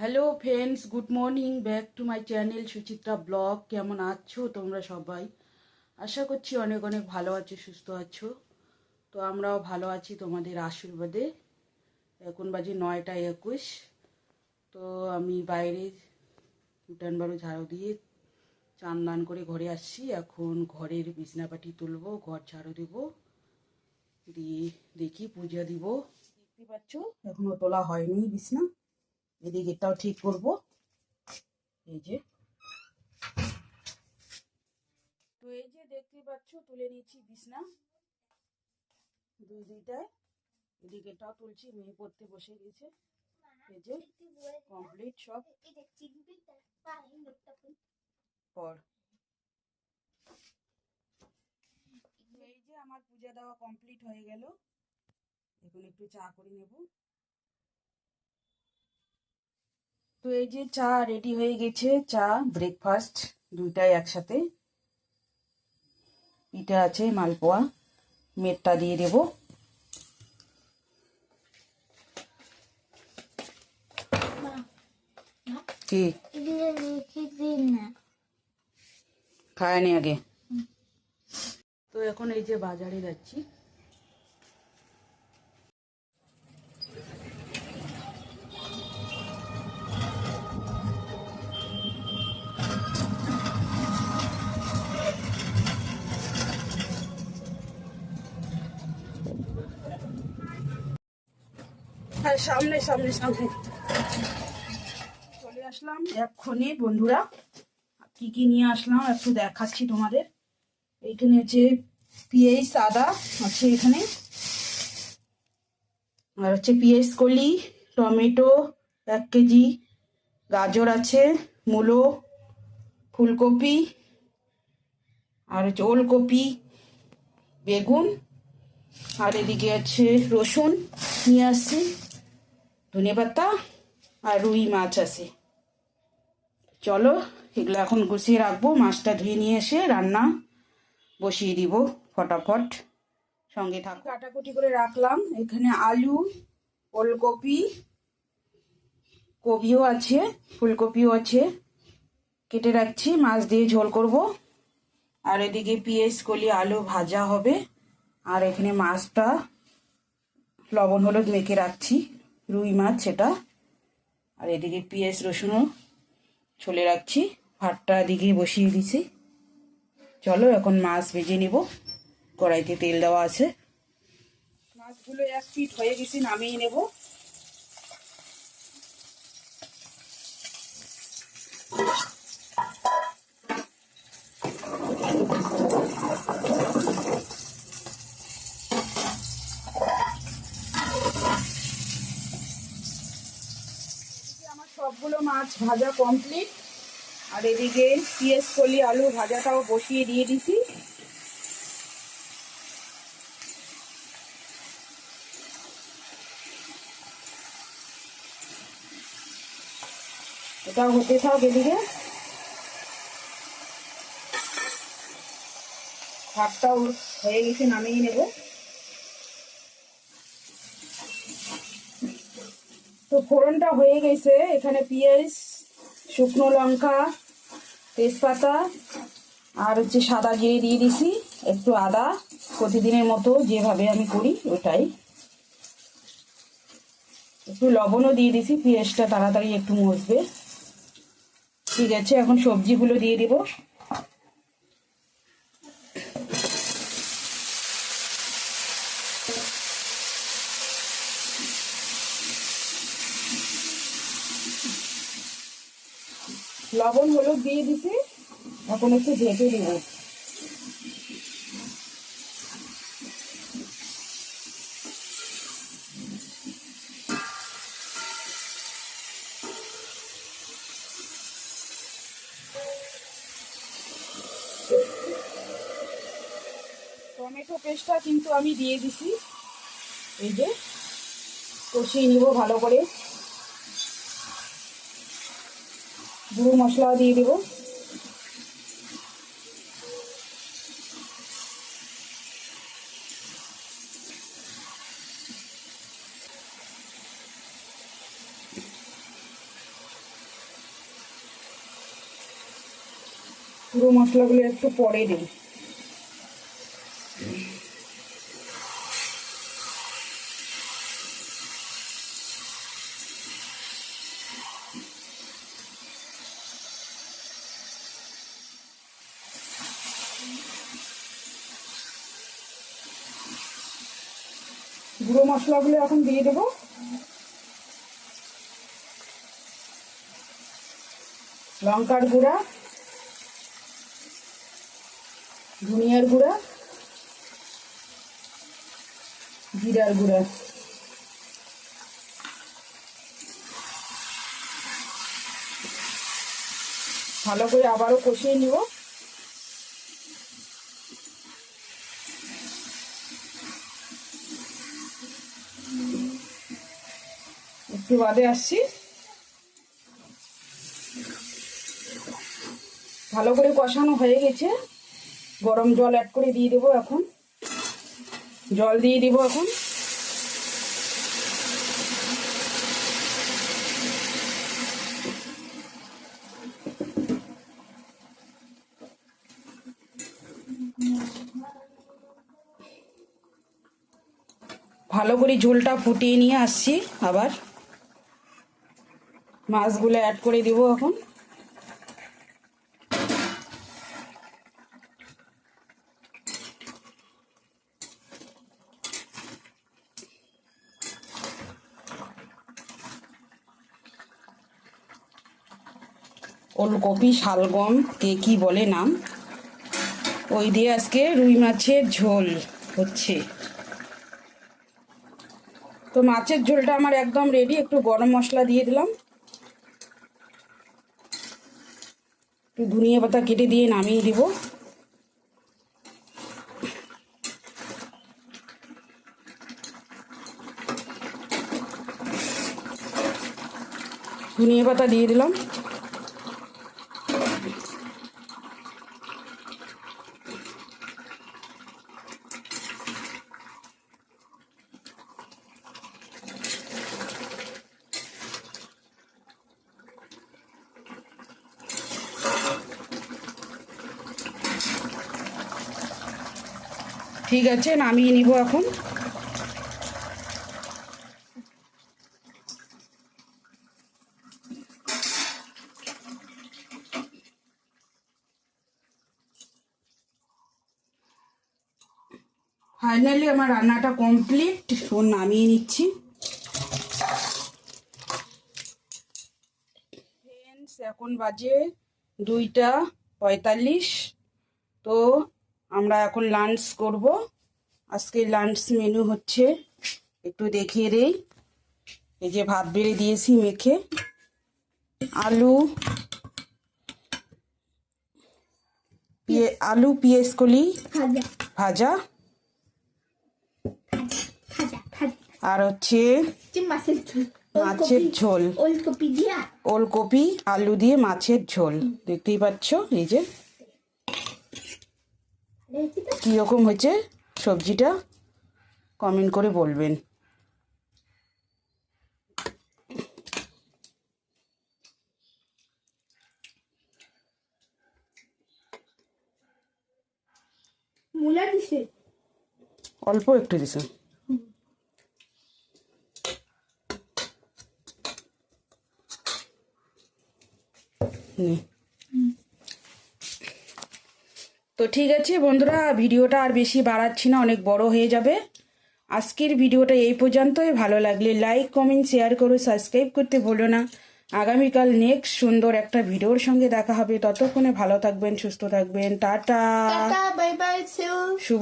Hello friends good morning back to my channel Suchitra blog কেমন আছো তোমরা সবাই? আশা করছি অনেক অনেক ভালো আছো, সুস্থ আছো। তো আমরাও ভালো আছি তোমাদের আশীর্বাদে। এখন বাজে নয়টা একুশ। তো আমি বাইরে উঠান বাড়ু ঝাড়ু দিয়ে চান দান করে ঘরে আসছি। এখন ঘরের বিছনাপাটি তুলবো, ঘর ঝাড়ু দেবো। দিয়ে দেখি, পূজা দিব। দেখতে পাচ্ছ, এখনও তোলা হয়নি বিছনা। এদিকেটাও ঠিক করব। এই যে। তো এই যে দেখতে পাচ্ছ, তুলে নিচ্ছি বিছনা। দুই দুইটায়। এদিকেটাও তুলছি, মেয়ে পড়তে বসে গেছে। এই যে কমপ্লিট সব। পর এই যে আমার পূজা দেওয়া কমপ্লিট হয়ে গেল। এখন একটু চা করে নেব। তো এই যে চা রেডি হয়ে গেছে। চা ব্রেকফাস্ট দুইটাই একসাথে। পিঠা আছে মালপোয়া। মেটটা দিয়ে দেব। খায়নি আগে। তো এখন এই যে বাজারে যাচ্ছি। হ্যাঁ সামনে সামনে সামনে। চলে আসলাম এক্ষণে বন্ধুরা। কি কি নিয়ে আসলাম একটু দেখাচ্ছি তোমাদের। এইখানে হচ্ছে পিএইচ আদা আছে এখানে। আর হচ্ছে পিএইচ কলি, টমেটো, এক কেজি। গাজর আছে, মূলো, ফুলকপি, আর হচ্ছে ওলকপি, বেগুন। আর এদিকে আছে রসুন নিয়ে আসছি। ধনে পাতা আর রুই মাছ আছে। চলো, এগুলো এখন গুছিয়ে রাখব। মাছটা ধুয়ে নিয়ে এসে রান্না বসিয়ে দিব ফটাফট। সঙ্গে থাক। কাটাকুটি করে রাখলাম। এখানে আলু, ওলকপি, কপিও আছে, ফুলকপিও আছে। কেটে রাখছি। মাছ দিয়ে ঝোল করব। আর এদিকে পিঁয়াজ, কলি, আলু ভাজা হবে। আর এখানে মাছটা লবণ, হলুদ মেখে রাখছি। রুই মাছ সেটা। আর এদিকে পেঁয়াজ, রসুনও ছলে রাখছি। ভাতটা এদিকে বসিয়ে দিছি। চলো এখন মাছ ভেজে নিব। কড়াইতে তেল দেওয়া আছে। মাছগুলো এক ফিট হয়ে গেছে, নামিয়ে নেব আমার সবগুলো মাছ ভাজা কমপ্লিট আর এদিকে পিএস কলি, আলু ভাজাটাও বসিয়ে দিয়ে দিছি। এটাও হতে থাক এদিকে। ভাতটাও হয়ে গেছে, নামিয়ে নেব। তো ফোড়নটা হয়ে গেছে। এখানে পেঁয়াজ, শুকনো লঙ্কা, তেজপাতা, আর হচ্ছে সাদা জিরে দিয়ে দিছি। একটু আদা, প্রতিদিনের মতো যেভাবে আমি করি ওটাই। একটু লবণও দিয়ে দিছি, পেঁয়াজটা তাড়াতাড়ি একটু মসবে ঠিক আছে, এখন সবজিগুলো দিয়ে দিব। লবণ, হলুদ দিয়ে দিছি এখন একটু ঢেকে দিব টমেটো পেস্টটা কিন্তু আমি দিয়ে দিছি। এই যে কষিয়ে নিব ভালো করে। গুঁড়ো মশলাও দিয়ে দেব। গুঁড়ো মশলাগুলো একটু পরে দিই গুঁড়ো মশলাগুলো এখন দিয়ে দেবো। লঙ্কার গুঁড়া, ধনিয়ার গুঁড়া, জিরার গুঁড়া। ভালো করে আবারও কষিয়ে নিব। একটু বাদে আসছি। ভালো করে কষানো হয়ে গেছে। গরম জল অ্যাড করে দিয়ে দেবো এখন। জল দিয়ে দিব এখন। ভালো করে ঝোলটা ফুটিয়ে নিয়ে আসছি আবার। মাছগুলো অ্যাড করে দিব এখন। ওলকপি, শালগম, কে কি বলে নাম। ওই দিয়ে আজকে রুই মাছের ঝোল হচ্ছে। তো মাছের ঝোলটা আমার একদম রেডি একটু গরম মশলা দিয়ে দিলাম। একটু ধনিয়া পাতা কেটে দিয়ে নামিয়ে দিব। ধনিয়া পাতা দিয়ে দিলাম। ঠিক আছে, নামিয়ে নিব এখন। ফাইনালি আমার রান্নাটা কমপ্লিট ও নামিয়ে নিচ্ছি। এখন বাজে দুইটা পঁয়তাল্লিশ। তো আমরা এখন লাঞ্চ করব। আজকে লাঞ্চ মেনু হচ্ছে একটু দেখিয়ে দেই। এই যে ভাত বেড়ে দিয়েছি মেখে। আলু আলু পিঁয়াজ কলি ভাজা। আর হচ্ছে মাছের ঝোল। ওলকপি। দিয়া ওলকপি আলু দিয়ে মাছের ঝোল। দেখতেই পাচ্ছ এই যে কীরকম হয়েছে সবজিটা? কমেন্ট করে বলবেন। অল্প একটু দিছে। নে। তো ঠিক আছে বন্ধুরা ভিডিওটা আর বেশি বাড়াচ্ছি না অনেক বড় হয়ে যাবে। আজকের ভিডিওটা এই পর্যন্তই। ভালো লাগলে লাইক কমেন্ট শেয়ার করো সাবস্ক্রাইব করতে ভুলো না। আগামীকাল নেক্সট সুন্দর একটা ভিডিওর সঙ্গে দেখা হবে। ততক্ষণে ভালো থাকবেন সুস্থ থাকবেন। টাটা। বাই বাই শুভ